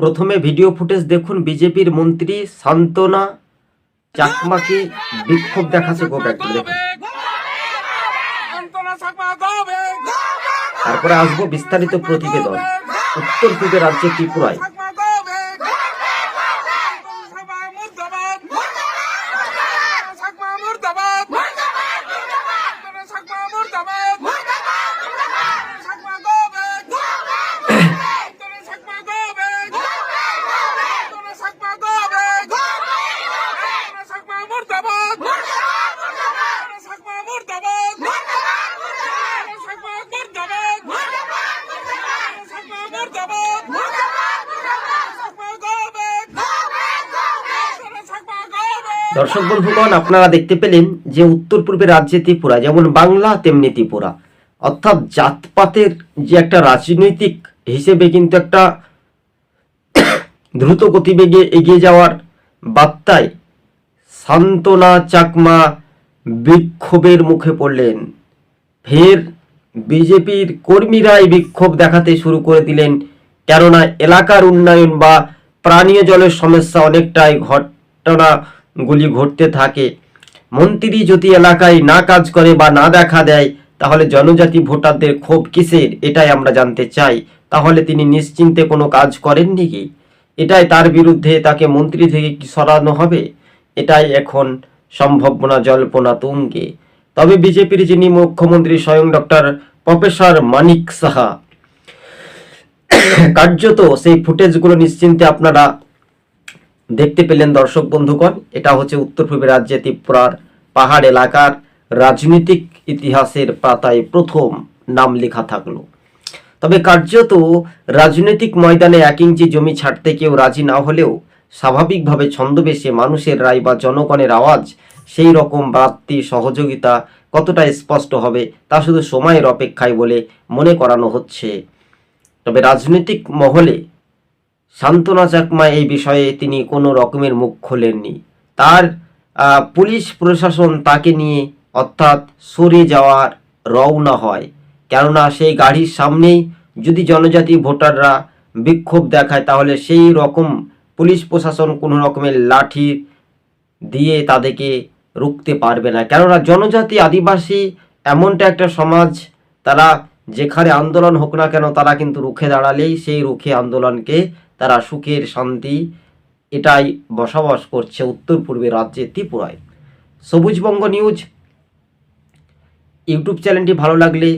প্রথমে video footage দেখুন বিজেপির মন্ত্রী সান্তনা চাকমাকে বিক্ষোভ দেখাচ্ছে গো ব্যাক দেখুন। তারপরে আসব বিস্তারিত প্রতিবেদন। উত্তর পূর্বে রাজ্যে ত্রিপুরায়। দর্শক বন্ধুগণ, আপনারা দেখতে পেলেন যে উত্তর পূর্বের রাজ্যে ত্রিপুরা, যেমন বাংলা, তেমনি ত্রিপুরা। অর্থাৎ জাতপাতের যে একটা রাজনৈতিক হিসেবে কিন্তু একটা দ্রুত গতিবেগে এগিয়ে যাওয়ার বার্তায় সান্তনা চাকমা, বিক্ষোভের মুখে পড়লেন। ফের বিজেপির কর্মীরাই বিক্ষোভ দেখাতে শুরু করে দিলেন, কেননা এলাকার উন্নয়ন বা প্রাণীয় জলের সমস্যা অনেকটাই ঘটনাগুলি ঘটতে থাকে। মন্ত্রী যদি এলাকায় না কাজ করে বা না দেখা দেয়, তাহলে জনজাতি ভোটারদের ক্ষোভ কিসের? এটাই আমরা জানতে চাই। তাহলে তিনি নিশ্চিন্তে কোনো কাজ করেননি কি? এটাই তার বিরুদ্ধে তাকে মন্ত্রী থেকে কি সরানো হবে? এটাই এখন সম্ভাবনা জল্পনা তুঙ্গে। তবে বিজেপির যিনি মুখ্যমন্ত্রী স্বয়ং ডক্টর প্রফেসর মানিক সাহা, কার্যত সেই ফুটেজগুলো নিশ্চিন্তে আপনারা দেখতে পেলেন দর্শক বন্ধুগণ, এটা হচ্ছে উত্তর পূর্বের রাজ্যে ত্রিপুরার পাহাড় এলাকার রাজনৈতিক ইতিহাসের পাতায় প্রথম নাম লেখা থাকল। তবে কার্যত রাজনৈতিক ময়দানে এক ইঞ্চি জমি ছাড়তে কেউ রাজি না হলেও স্বাভাবিকভাবে ছন্দবেশে মানুষের রায় বা জনগণের আওয়াজ সেই রকম বাড়তি সহযোগিতা কতটা স্পষ্ট হবে তা শুধু সময়ের অপেক্ষায় বলে মনে করানো হচ্ছে। তবে রাজনৈতিক মহলে সান্ত্বনা চাকমা এই বিষয়ে তিনি কোনো রকমের মুখ খোলেননি। তার পুলিশ প্রশাসন তাকে নিয়ে অর্থাৎ সরে যাওয়ার রওনা হয়। কেননা সেই গাড়ির সামনেই যদি জনজাতি ভোটাররা বিক্ষোভ দেখায়, তাহলে সেই রকম পুলিশ প্রশাসন কোনো রকমের লাঠি দিয়ে তাদেরকে রুখতে পারবে না। কেননা জনজাতি আদিবাসী এমনটা একটা সমাজ, তারা যেখানে আন্দোলন হোক না কেন, তারা কিন্তু রুখে দাঁড়ালেই সেই রুখে আন্দোলনকে তারা সুখের শান্তি এটাই বসবাস করছে উত্তর পূর্বে রাজ্যে ত্রিপুরায়। সবুজবঙ্গ নিউজ। ইউটিউব চ্যানেলটি ভালো লাগলে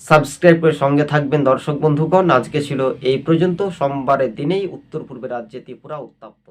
সাবস্ক্রাইব করে সঙ্গে থাকবেন দর্শক বন্ধুগণ। আজকে ছিল এই পর্যন্ত। সোমবারের দিনেই উত্তর পূর্বে রাজ্যে ত্রিপুরা উত্তাপ্ত